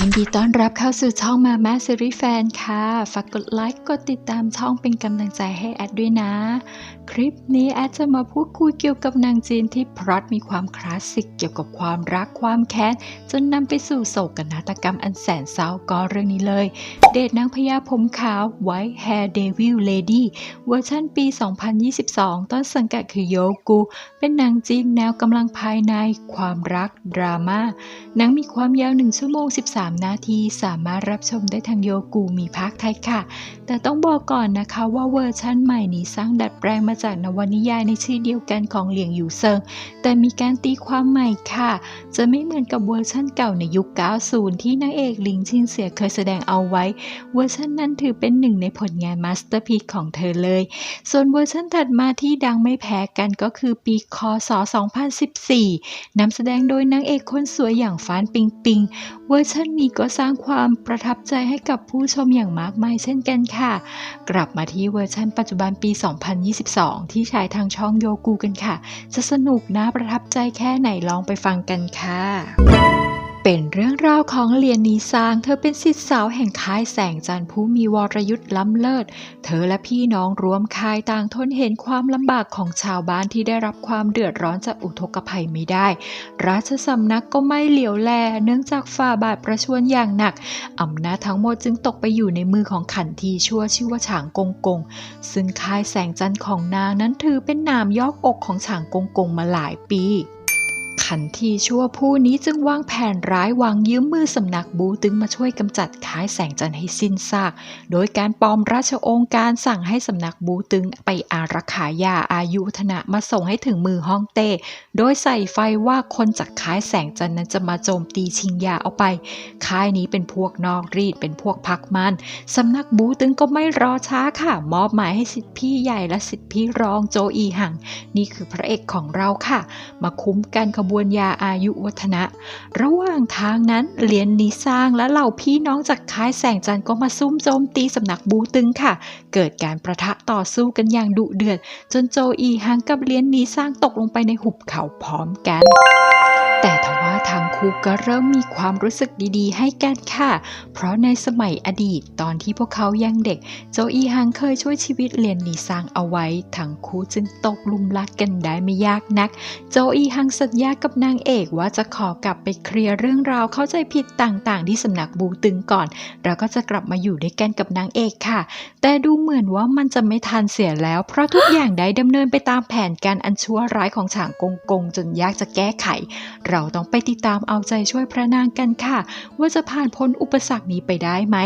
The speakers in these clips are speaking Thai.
ยินดีต้อนรับเข้าสู่ช่องมาม่าซีรีส์แฟนค่ะ ฝากกดไลค์ กดติดตามช่องเป็นกำลังใจให้แอดด้วยนะ คลิปนี้แอดจะมาพูดคุยเกี่ยวกับนางจีนที่พล็อตมีความคลาสสิกเกี่ยวกับความรักความแค้น จนนำไปสู่โศกนาฏกรรมอันแสนเศร้าก็เรื่องนี้เลย เดทนางพญาผมขาว White Hair Devil Lady เวอร์ชันปี 2022 ต้นสังกัดคือโยกู เป็นนังจีนแนวกำลังภายในความรักดราม่าหนังมีความยาว1ชั่วโมง 13นาทีสามารถรับชมได้ทางโยกูมีภาคไทยค่ะ แต่ต้องบอกก่อนนะคะว่าเวอร์ชั่นใหม่นี้สร้างดัดแปลงมาจากนวนิยายในชื่อเดียวกันของเหลียงหยูเซิง แต่มีการตีความใหม่ค่ะ จะไม่เหมือนกับเวอร์ชั่นเก่าในยุค 90 ที่นางเอกหลิงชินเสียเคยแสดงเอาไว้ เวอร์ชันนั้นถือเป็นหนึ่งในผลงานมาสเตอร์พีของเธอเลย ส่วนเวอร์ชันถัดมาที่ดังไม่แพ้กันก็คือปีคศ 2014นำแสดงโดยนางเอกคนสวยอย่างฟานปิงปิง เวอร์ชันนี้ก็สร้างความประทับใจให้กับผู้ชมอย่างมากมายเช่นกันค่ะ กลับมาที่เวอร์ชันปัจจุบันปี 2022 ที่ฉายทางช่องโยกูกันค่ะ จะสนุกน่าประทับใจแค่ไหนลองไปฟังกันค่ะ เป็นเรื่องราวของเลียนนีซาง เธอเป็นศิษย์สาวแห่งค่ายแสงจันทร์ผู้มีวรยุทธ์ล้ำเลิศ เธอและพี่น้องรวมค่ายต่างทนเห็นความลำบากของชาวบ้านที่ได้รับความเดือดร้อนจากอุทกภัยไม่ได้ ราชสำนักก็ไม่เหลียวแล เนื่องจากฝ่าบาทประชวรอย่างหนัก อำนาจทั้งหมดจึงตกไปอยู่ในมือของขันทีชั่วชื่อว่าฉางกงกง ซึ่งค่ายแสงจันทร์ของนางนั้นถือเป็นนามยอกอกของฉางกงกงมาหลายปี ขันทีชั่วผู้นี้จึงวางแผนร้ายวางยืมมือสำนักบูตึงมาช่วยกำจัดคายแสงจันทร์ให้สิ้นซาก โดยการปลอมราชองค์การสั่งให้สำนักบูตึงไปอารักขายาอายุวัฒนะมาส่งให้ถึงมือฮ่องเต้ โดยใส่ไฟว่าคนจากคายแสงจันทร์นั้นจะมาโจมตีชิงยาเอาไป ค่ายนี้เป็นพวกนอกรีดเป็นพวกพักมันสำนักบูตึงก็ไม่รอช้าค่ะ มอบหมายให้สิทธิพี่ใหญ่และสิทธิพี่รองโจอีหัง นี่คือพระเอกของเราค่ะ มาคุ้มกันขบวนยาอายุวัฒนะ ระหว่างทางนั้นเหรียญนีสร้างและเหล่าพี่น้องจากค่ายแสงจันทร์ก็มาซุ่มโจมตีสำนักบูตึงค่ะ เกิดการประทะต่อสู้กันอย่างดุเดือด จนโจอีหังกับเหรียญนีสร้างตกลงไปในหุบเขาพร้อมกัน แต่ทว่าทางคู่ก็เริ่มมีความรู้สึกดี ๆ ให้กันค่ะ เพราะในสมัยอดีตตอนที่พวกเขายังเด็ก โจอีฮังเคยช่วยชีวิตเรียนหนีซางเอาไว้ ทั้งคู่จึงตกหลุมรักกันได้ไม่ยากนัก โจอีฮังสัญญากับนางเอกว่าจะขอกลับไปเคลียร์เรื่องราวเข้าใจผิดต่างๆ ที่สำนักบูตึงก่อน แล้วก็จะกลับมาอยู่ด้วยกันกับนางเอกค่ะ แต่ดูเหมือนว่ามันจะไม่ทันเสียแล้ว เพราะทุกอย่างได้ดำเนินไปตามแผนการอันชั่วร้ายของฉางกงกงจนยากจะแก้ไขเราต้องไปติดตามเอาใจช่วยพระนางกันค่ะ ว่าจะผ่านพ้นอุปสรรคนี้ไปได้ไหม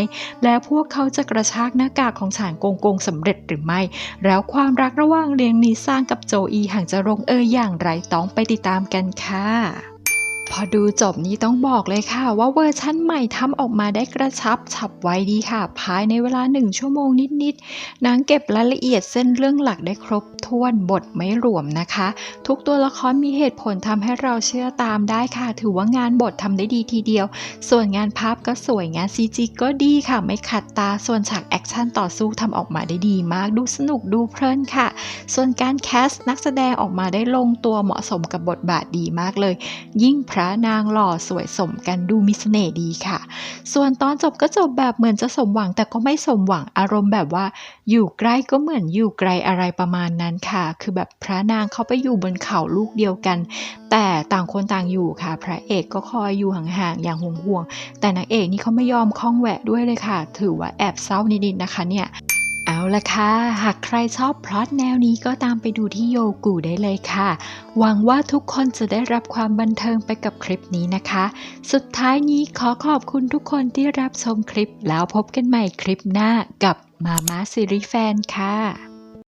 และพวกเขาจะกระชากหน้ากากของฉางกงกงสำเร็จหรือไม่ แล้วความรักระหว่างเลียงนีสร้างกับโจอีห่างจะลงเอยอย่างไรต้องไปติดตามกันค่ะ พอดูจบนี้ต้องบอกเลยค่ะ ว่าเวอร์ชั่นใหม่ทำออกมาได้กระชับฉับไวดีค่ะ ภายในเวลาหนึ่งชั่วโมงนิดๆนางเก็บรายละเอียดเส้นเรื่องหลักได้ครบถ้วนบทไม่หลวมนะคะ ทุกตัวละครมีเหตุผลทำให้เราเชื่อตามได้ค่ะ ถือว่างานบททำได้ดีทีเดียว ส่วนงานภาพก็สวยงาน CG ก็ดีค่ะ ไม่ขัดตาส่วนฉากแอคชั่นต่อสู้ทำออกมาได้ดีมากดูสนุกดูเพลินค่ะ ส่วนการแคสต์นักแสดงออกมาได้ลงตัวเหมาะสมกับบทบาทดีมากเลย ยิ่งพระระนางหล่อสวยสมกันดูมีเสน่ห์ดีค่ะ ส่วนตอนจบก็จบแบบเหมือนจะสมหวังแต่ก็ไม่สมหวังอารมณ์แบบว่า อยู่ใกล้ก็เหมือนอยู่ไกลอะไรประมาณนั้นค่ะ คือแบบพระนางเขาไปอยู่บนเขาลูกเดียวกัน แต่ต่างคนต่างอยู่ค่ะ พระเอกก็คอยอยู่ห่างๆอย่างห่วงๆแต่นางเอกนี่เขาไม่ยอมคล้องแหวะด้วยเลยค่ะ ถือว่าแอบเศร้านิดๆนะคะเนี่ย เอาละค่ะ หากใครชอบพล็อตแนวนี้ก็ตามไปดูที่โยกูได้เลยค่ะ หวังว่าทุกคนจะได้รับความบันเทิงไปกับคลิปนี้นะคะ สุดท้ายนี้ขอขอบคุณทุกคนที่รับชมคลิปแล้วพบกันใหม่คลิปหน้ากับมาม่าซีรีส์แฟนค่ะ